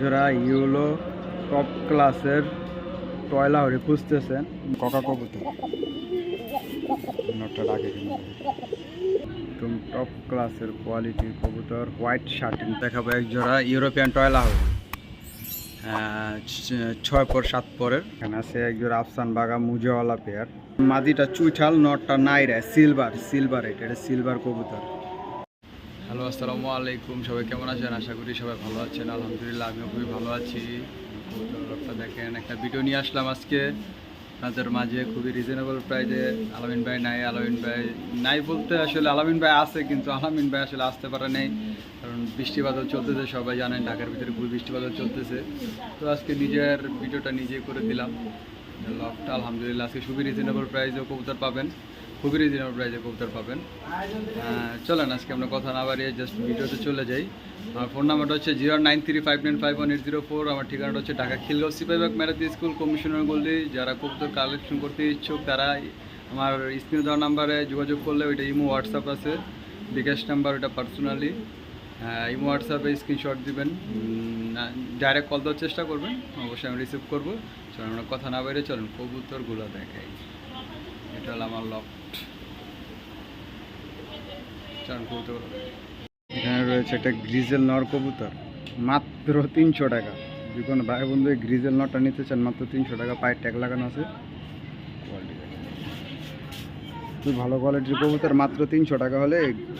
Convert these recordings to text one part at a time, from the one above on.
যারা yellow top ক্লাসের টয়লা হরে খুঁজতেছেন ককা কবুতর। একদম টপ ক্লাসের কোয়ালিটির কবুতর হোয়াইট শার্টিং দেখাবো এক জোড়া ইউরোপিয়ান টয়লা হবে ছয় পর সাত পরের। এখানে আছে এক জোড়া আফসান বাগা মুজেওয়ালা পেয়ার মাদিটা চুইঠাল নটটা নাইরা সিলভার সিলভার এটা এটা সিলভার কবুতর। হ্যালো, আসসালামু আলাইকুম। সবাই কেমন আছেন? আশা করি সবাই ভালো আছেন। আলহামদুলিল্লাহ, আমিও খুবই ভালো আছি। দেখেন, একটা ভিডিও নিয়ে আসলাম আজকে। আপনাদের মাঝে খুবই রিজনেবল প্রাইজে আলামিন ভাই নাই। আলামিন ভাই নাই বলতে আসলে আলামিন ভাই আছে, কিন্তু আলামিন ভাই আসলে আসতে পারে নেই। কারণ বৃষ্টি বাদল চলতেছে, সবাই জানেন ঢাকার ভিতরে খুবই বৃষ্টি বাদল চলতেছে। তো আজকে নিজের ভিডিওটা নিজে করে দিলাম। লকটা আলহামদুলিল্লাহ আজকে খুবই রিজনেবল প্রাইজেও কবুতর পাবেন। খুবই রিজনেবল প্রাইজে কবুতর পাবেন। চলেন, আজকে আমরা কথা না বাড়িয়ে জাস্ট ভিডিওতে চলে যাই। আমার ফোন নাম্বারটা হচ্ছে zero nine three five nine five one eight zero four আমার ঠিকানাটা হচ্ছে ঢাকা খিলগাঁও সিপাইবাগ ম্যারাথি স্কুল, কমিশনার গল্লি যারা কবুতর কালেকশন করতে ইচ্ছুক, তারা আমার স্ক্রিনে দেওয়া নাম্বারে যোগাযোগ করলে ওইটা ইমো হোয়াটসঅ্যাপ আছে। বিকাশ নাম্বার ওটা পার্সোনালি ইমো হোয়াটসঅ্যাপে স্ক্রিনশট দিবেন। ডাইরেক্ট কল দেওয়ার চেষ্টা করবেন। অবশ্যই আমি রিসিভ করব। চলুন, আমরা কথা না বাইরে চলুন, কবুতরগুলো দেখাই। এটা হলো আমার লক চলুন কবুতর এখানে রয়েছে একটা গ্রিজেল নর কবুতর মাত্র তিনশো টাকা। যদি কোনো ভাই বন্ধু গ্রিজেল নরটা নিতে চান মাত্র তিনশো টাকা। পায়ের ট্যাগ লাগানো আছে। খুব ভালো কোয়ালিটির কবুতর মাত্র তিনশো টাকা হলে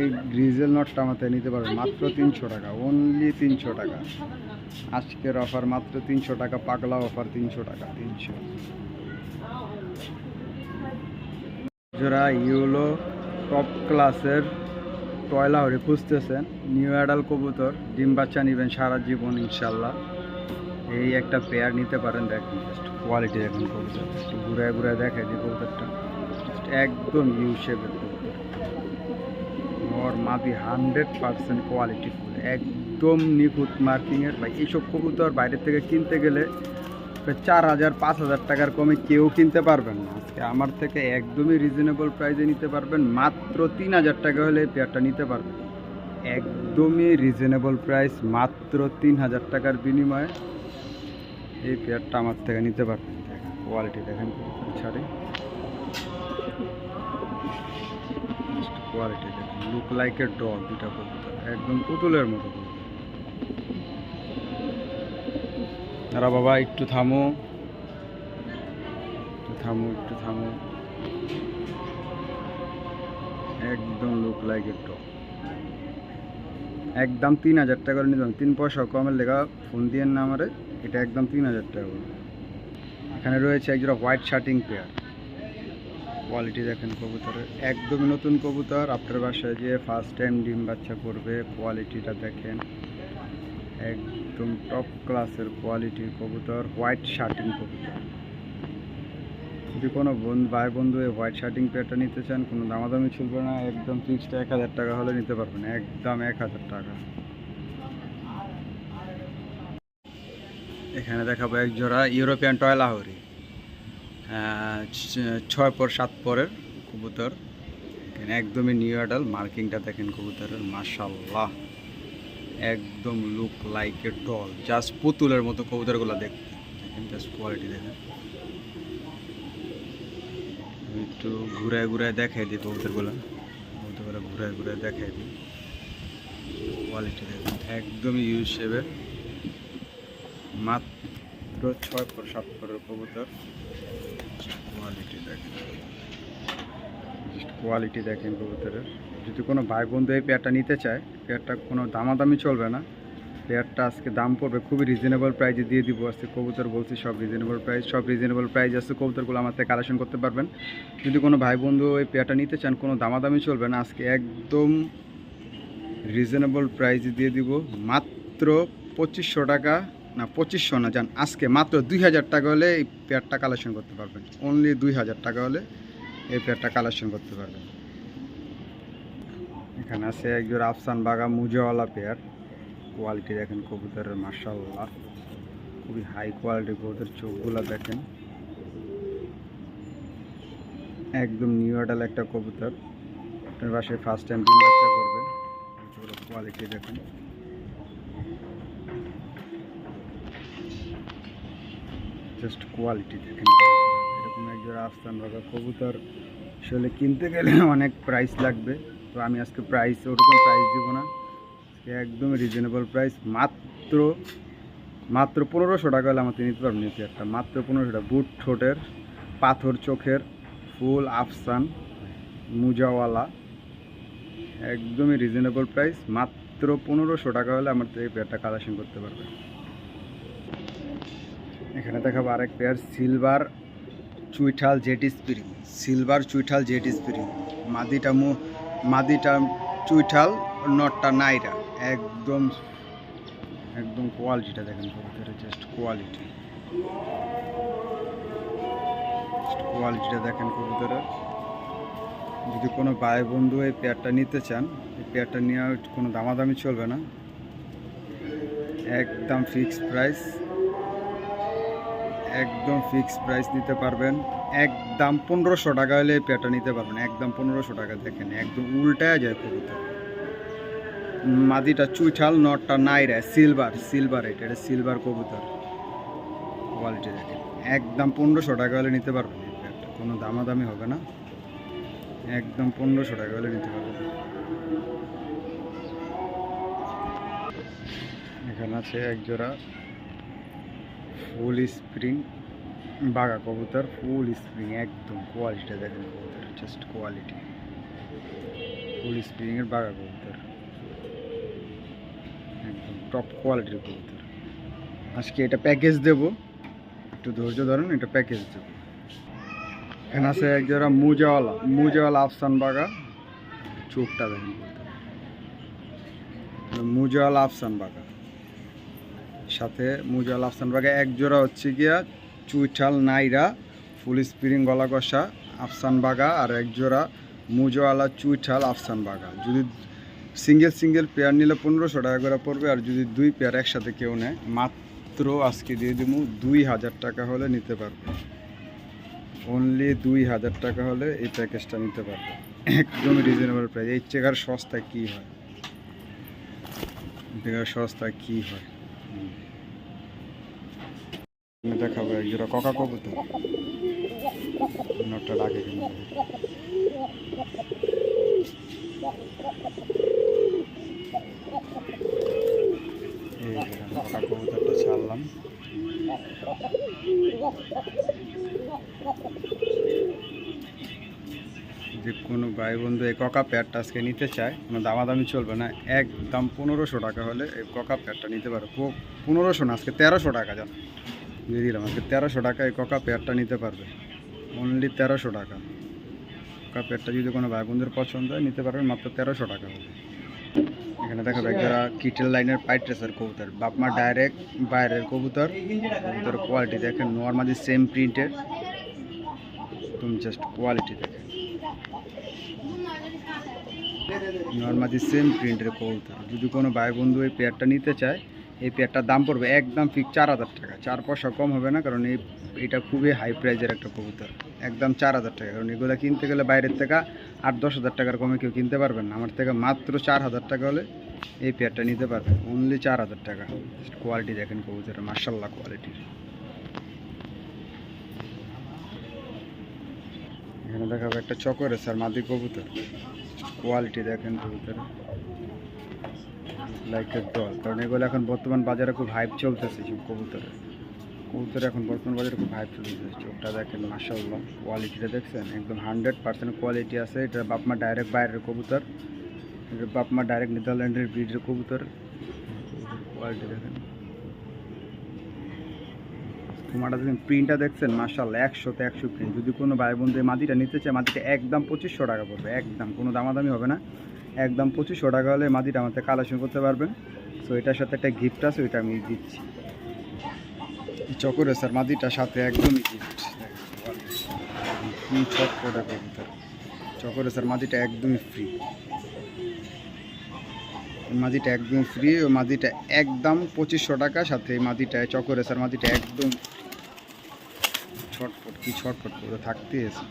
এই গ্রিজেল নটটা আমাদের নিতে পারবেন মাত্র তিনশো টাকা অনলি তিনশো টাকা। আজকের অফার মাত্র তিনশো টাকা পাগলা অফার তিনশো টাকা তিনশো। যারা ইউলো টপ ক্লাসের টয়লা হরে খুঁজতেছেন নিউ অ্যাডাল কবুতর, ডিম বাচ্চা নেবেন সারা জীবন ইনশাল্লাহ। এই একটা পেয়ার নিতে পারেন দেখেন জাস্ট কোয়ালিটি দেখুন কবুতর একটু ঘুরে ঘুরে দেখে যে কবুতরটা। একদম ইউ শেপের কবুতর। ওর মাদি হান্ড্রেড পার্সেন্ট কোয়ালিটি ফুল। একদম নিখুঁত মার্কিংয়ের ভাই, এইসব কবুতর বাইরে থেকে কিনতে গেলে প্রায় চার হাজার, পাঁচ হাজার টাকার কমে কেউ কিনতে পারবেন না। আজকে আমার থেকে একদমই রিজনেবল প্রাইসে নিতে পারবেন, মাত্র তিন হাজার টাকা হলে এই পেয়ারটা নিতে পারবেন। একদমই রিজনেবল প্রাইস মাত্র তিন হাজার টাকার বিনিময়ে এই পেয়ারটা আমার থেকে নিতে পারবেন। কোয়ালিটি দেখেন ছাড়ে। কোয়ালিটি দেখেন লুক লাইক ডগ দুটা একদম পুতুলের মতো। আরে বাবা, একটু থামো। একটু থামো একটু থামো। একদম লুক লাইক একটু একদম তিন হাজার টাকা করে নিলাম। তিন পয়সা কমের লেখা ফোন দিয়ে না আমারে, এটা একদম তিন হাজার টাকা করে। এখানে রয়েছে একজোড়া হোয়াইট শার্টিং পেয়ার কোয়ালিটি দেখেন কবুতরের। একদমই নতুন কবুতর। আপনার বাসায় যে ফার্স্ট টাইম ডিম বাচ্চা করবে কোয়ালিটিটা দেখেন। একদম টপ ক্লাসের কোয়ালিটির কবুতর হোয়াইট শার্টিং কবুতর। যদি কোনো ভাই বন্ধু এই হোয়াইট শার্টিং পেয়ারটা নিতে চান, কোনো দামাদামি চলবে না, একদম ফিক্সড এক হাজার টাকা হলে নিতে পারবেন, একদম এক হাজার টাকা। এখানে দেখাবো এক জোড়া ইউরোপিয়ান টয়লা হরি ছয় পর, সাত পরের কবুতর। এখানে একদমই নিউ অ্যাডাল মার্কিংটা দেখেন কবুতরের মাশাল্লাহ একদম look like a doll just পুতুলের মতো কবুতরগুলো দেখতে। দেখেন জাস্ট কোয়ালিটি দেখেন। একটু ঘুরায় ঘুরায় দেখাই দিই কবুতরগুলো। ঘুরায় ঘুরে দেখাই দিই। কোয়ালিটি দেখেন। একদমই ইউজ শেপের মাত্র ছয় পর সাত পরের কবুতর। কোয়ালিটি দেখেন। কোয়ালিটি দেখেন কবুতরের। যদি কোনো ভাই বন্ধু এই পেয়ারটা নিতে চায় পেয়ারটা কোনো দামাদামি চলবে না। পেয়ারটা আজকে দাম পড়বে, খুবই রিজনেবল প্রাইজে দিয়ে দিব আজকে কবুতর বলছি, সব রিজনেবল প্রাইস সব রিজনেবল প্রাইজ আছে কবুতরগুলো আমার থেকে কালেকশন করতে পারবেন। যদি কোনো ভাই বন্ধু এই পেয়ারটা নিতে চান, কোনো দামাদামি চলবে না, আজকে একদম রিজনেবল প্রাইজে দিয়ে দিব। মাত্র পঁচিশশো টাকা, না, পঁচিশশো না যান আজকে মাত্র দুই হাজার টাকা হলে এই পেয়ারটা কালেকশন করতে পারবেন। অনলি দুই হাজার টাকা হলে এই পেয়ারটা কালেকশন করতে পারবেন এখানে আছে একজন আফসান বাগা মুজেওয়ালা পেয়ার। কোয়ালিটি দেখেন কবুতরের মার্শাল্লাহ খুবই হাই কোয়ালিটি কবুতর, চোখগুলো দেখেন। একদম নিউ অ্যাডাল একটা কবুতর। আপনার বাসায় ফার্স্ট টাইম ডিম বাচ্চা করবে। কোয়ালিটি দেখেন। জাস্ট কোয়ালিটি দেখেন। একজন আফসান বাগা কবুতর আসলে কিনতে গেলে অনেক প্রাইস লাগবে। তো আমি আজকে প্রাইস ওরকম প্রাইস দিব না। একদম রিজনেবল প্রাইস মাত্র মাত্র পনেরোশো টাকা হলে আমাকে নিতে পারবেন এই একটা মাত্র পনেরোশো টাকা। বুট ঠোঁটের, পাথর চোখের, ফুল আফসান, মুজাওয়ালা। একদমই রিজনেবল প্রাইস মাত্র পনেরোশো টাকা হলে আমার থেকে এই পেয়ারটা কালেকশন করতে পারবে এখানে দেখাবো আরেক পেয়ার সিলভার চুইঠাল জেট স্প্রিং, সিলভার চুইঠাল জেট স্প্রিং। মাদিটা মু, মাদিটা চুইঠাল, নটটা নাইরা। একদম একদম কোয়ালিটিটা দেখেন কবুতরের জাস্ট কোয়ালিটি কোয়ালিটিটা দেখেন কবুতরের যদি কোনো ভাই বন্ধু এই পেয়ারটা নিতে চান, এই পেয়ারটা নেওয়া কোনো দামাদামি চলবে না। একদম ফিক্সড প্রাইস একদম ফিক্স প্রাইস নিতে পারবেন। একদম পনেরোশো টাকা হলে পেয়ারটা নিতে পারবেন। একদম পনেরোশো টাকা দেখেন, একদম উল্টায় যায় কবুতর। মাদিটা চুইঠাল, নটটা নাইরা সিলভার সিলভার এটা এটা সিলভার কবুতর। কোয়ালিটি দেখেন, একদম পনেরোশো টাকা হলে নিতে পারবেন কোনো দামাদামি হবে না। একদম পনেরোশো টাকা হলে নিতে পারবেন। এখানে আছে এক জোড়া ফুল স্প্রিং বাঘা কবুতর ফুল স্প্রিং একদম কোয়ালিটিটা দেখেন কবুতর জাস্ট কোয়ালিটি ফুল স্প্রিংয়ের বাঘা কবুতর। একদম টপ কোয়ালিটির কবুতর। আজকে এটা প্যাকেজ দেব। একটু ধৈর্য ধরুন, এটা প্যাকেজ দেব। এখানে আছে এক জোড়া মুজাওয়ালা মুজাওয়ালা আফসান বাগা চোখটা দেখেন মুজাওয়ালা আফসান বাগা সাথে মুজাওয়ালা আফসান বাগা এক জোড়া হচ্ছে গিয়া চুইঠাল নাইরা, ফুল স্প্রিং গলা কষা আফসান বাগা আর এক জোড়া মুজওয়ালা চুইঠাল আফসান বাগা। যদি সিঙ্গেল সিঙ্গেল পেয়ার নিলে পনেরোশো টাকা করে পড়বে আর যদি দুই পেয়ার একসাথে কেউ নেয়, মাত্র আজকে দিয়ে দেবো দুই হাজার টাকা হলে নিতে পারবে। অনলি দুই হাজার টাকা হলে এই প্যাকেজটা নিতে পারবে। একদমই রিজনেবল প্রাইস এই চেকার সস্তা কী হয়? চেকার সস্তা কী হয়। আমি দেখাবো এক জোড়া ককা কবুতর নটটা ডাকে কিন্তু যে কোনো ভাই বন্ধু এই ককা প্যাডটা আজকে নিতে চায়, কোনো দামাদামি চলবে না। একদম পনেরোশো টাকা হলে এই ককা প্যাডটা নিতে পারো। পনেরোশো না, আজকে তেরোশো টাকা জান দিয়ে দিলাম। আজকে তেরোশো টাকা এই ককা প্যাডটা নিতে পারবে। অনলি তেরোশো টাকা। ককা প্যাডটা যদি কোনো ভাই বন্ধুর পছন্দ হয়, নিতে পারবে মাত্র তেরোশো টাকা হবে। এখানে দেখাবে যারা কিটেল লাইনের পাইট রেসার কবুতর বাপমা ডাইরেক্ট বাইরের কবুতর কবুতর কোয়ালিটি দেখেন নর্মালি সেম প্রিন্টের তুমি জাস্ট কোয়ালিটি দেখেন নর্মালি সেম প্রিন্টের কবুতর। যদি কোনো ভাই বন্ধু এই পেয়ারটা নিতে চায় এই পেয়ারটার দাম পড়বে একদম ফিক্স চার হাজার টাকা। চার পয়সা কম হবে না, কারণ এই এটা খুবই হাই প্রাইজের একটা কবুতর। একদম চার হাজার টাকা। কারণ এগুলো কিনতে গেলে বাইরের থেকে আট দশ হাজার টাকার কমে কেউ কিনতে পারবেন না। আমার থেকে মাত্র চার হাজার টাকা হলে এই পেয়ারটা নিতে পারবেন অনলি চার হাজার টাকা। কোয়ালিটি দেখেন কবুতরের মার্শাল্লাহ কোয়ালিটির এখানে দেখাবো একটা চকরে স্যার মাদি কবুতর। কোয়ালিটি দেখেন কবুতর লাইকের দল কারণ এগুলো এখন বর্তমান বাজারে খুব হাইপ চলতেছে সব কবুতরের। কবুতর এখন বর্তমান বাজারে খুব হাইপ চলতেছে। চোখটা দেখেন মার্শাল্লাহ কোয়ালিটিটা দেখছেন? একদম হান্ড্রেড পার্সেন্ট কোয়ালিটি আছে। এটা বাপমা ডাইরেক্ট বাইরের কবুতর। এটা বাপমা ডাইরেক্ট নেদারল্যান্ডের ব্রিডের কবুতর। কোয়ালিটি দেখেন। তোমারটা দেখেন প্রিন্টটা দেখছেন? মার্শাল্লাহ একশোতে একশো প্রিন্ট যদি কোনো ভাই বন্ধু মাটিটা নিতে চায়, মাটিটা একদম পঁচিশশো টাকা পড়বে। একদম, কোনো দামাদামি হবে না। একদম পঁচিশশো টাকা হলে মাটিটা আমাদের কালেকশন করতে পারবেন। সো এটার সাথে একটা গিফট আছে, ওইটা আমি দিচ্ছি। চকরে স্যার, মাটিটার সাথে একদমই গিফট চকরে স্যার, মাটিটা একদমই ফ্রি মাদিটা একদম ফ্রি ও মাদিটা একদম পঁচিশশো টাকা, সাথে এই মাদিটা চকরে স্যার মাদিটা একদম ছটফট কি ছটফট করে থাকতে এসে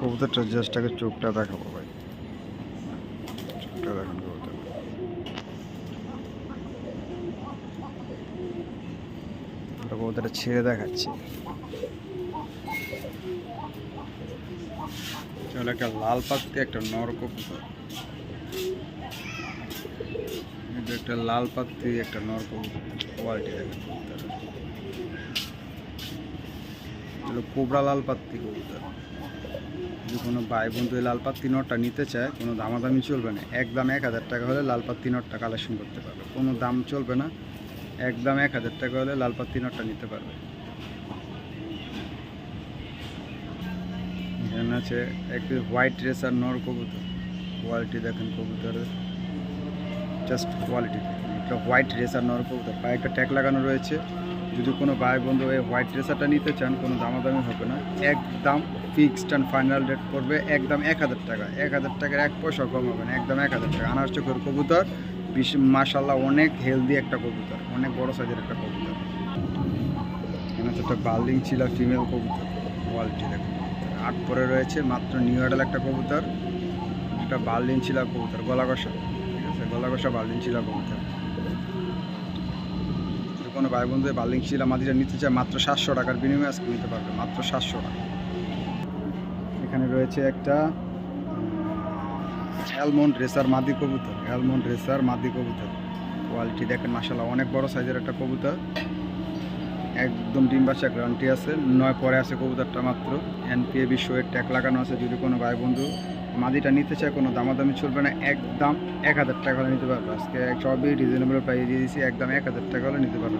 কবুতরটা জাস্ট আগে চোখটা দেখাবো ভাই। চোখটা দেখান কবুতরটা। ছেড়ে দেখাচ্ছি। চল, একটা লাল পাখি একটা নর কবুতর। এটা একটা লাল পাখি একটা নর কবুতর। কোয়ালিটি দেখেন কবুতর কোবরা লাল পাখি কবুতর। যদি কোনো ভাই বন্ধু লাল পাত্তি নটটা নিতে চায়, কোনো দামাদামি চলবে না। এক একদম এক হাজার টাকা হলে লাল পাত্তি নটটা কালেকশন করতে পারবে। কোনো দাম চলবে না, এক একদম এক হাজার টাকা হলে লাল পাত্তি নটটা নিতে পারবে। এখানে আছে একটি হোয়াইট ড্রেস রেসার নর কবুতর। কোয়ালিটি দেখেন কবুতরের। জাস্ট কোয়ালিটি একটা হোয়াইট ড্রেস রেসার নর কবুতর। পায়ে একটা ট্যাগ লাগানো রয়েছে। যদি কোনো ভাই বন্ধু এই হোয়াইট রেসারটা নিতে চান, কোনো দামাদামি হবে না। একদম ফিক্সড অ্যান্ড ফাইনাল রেট পড়বে, একদম এক হাজার টাকা। এক হাজার টাকার এক পয়সা কম হবে না, একদম এক হাজার টাকা। আনার চোখের কবুতর, বিশ মাসাল্লাহ অনেক হেলদি একটা কবুতর, অনেক বড় সাইজের একটা কবুতর। এখানে একটা বার্লিং ছিল ফিমেল কবুতর কোয়ালিটি দেখুন আট পরে রয়েছে মাত্র নিউ আডাল একটা কবুতর, একটা বার্লিং ছিল কবুতর গলা কষা ঠিক আছে গলা কষা বার্লিং ছিল কবুতর। কোনো ভাই বন্ধু বার্লিং শিলা মাদিটা নিতে চায় মাত্র সাতশো টাকার বিনিময়ে আজকে নিতে পারবে, মাত্র সাতশো টাকা। এখানে রয়েছে একটা অ্যালমন্ড রেসার মাদি কবুতর অ্যালমন্ড রেসার মাদি কবুতর। কোয়ালিটি দেখেন মাসাল্লাহ অনেক বড় সাইজের একটা কবুতর। একদম ডিম বাচ্চা গ্যারান্টি আছে। নয় পরে আছে কবুতরটা মাত্র। এনপিএ বিশ্বের ট্যাগ লাগানো আছে যদি কোনো ভাই বন্ধু মাদিটা নিতে চায় কোনো দামাদামি চলবে না। একদম এক হাজার টাকা হলে নিতে পারবে। আজকে সবই রিজনেবল প্রাইস দিয়ে দিয়েছি। একদম এক হাজার টাকা হলে নিতে পারবে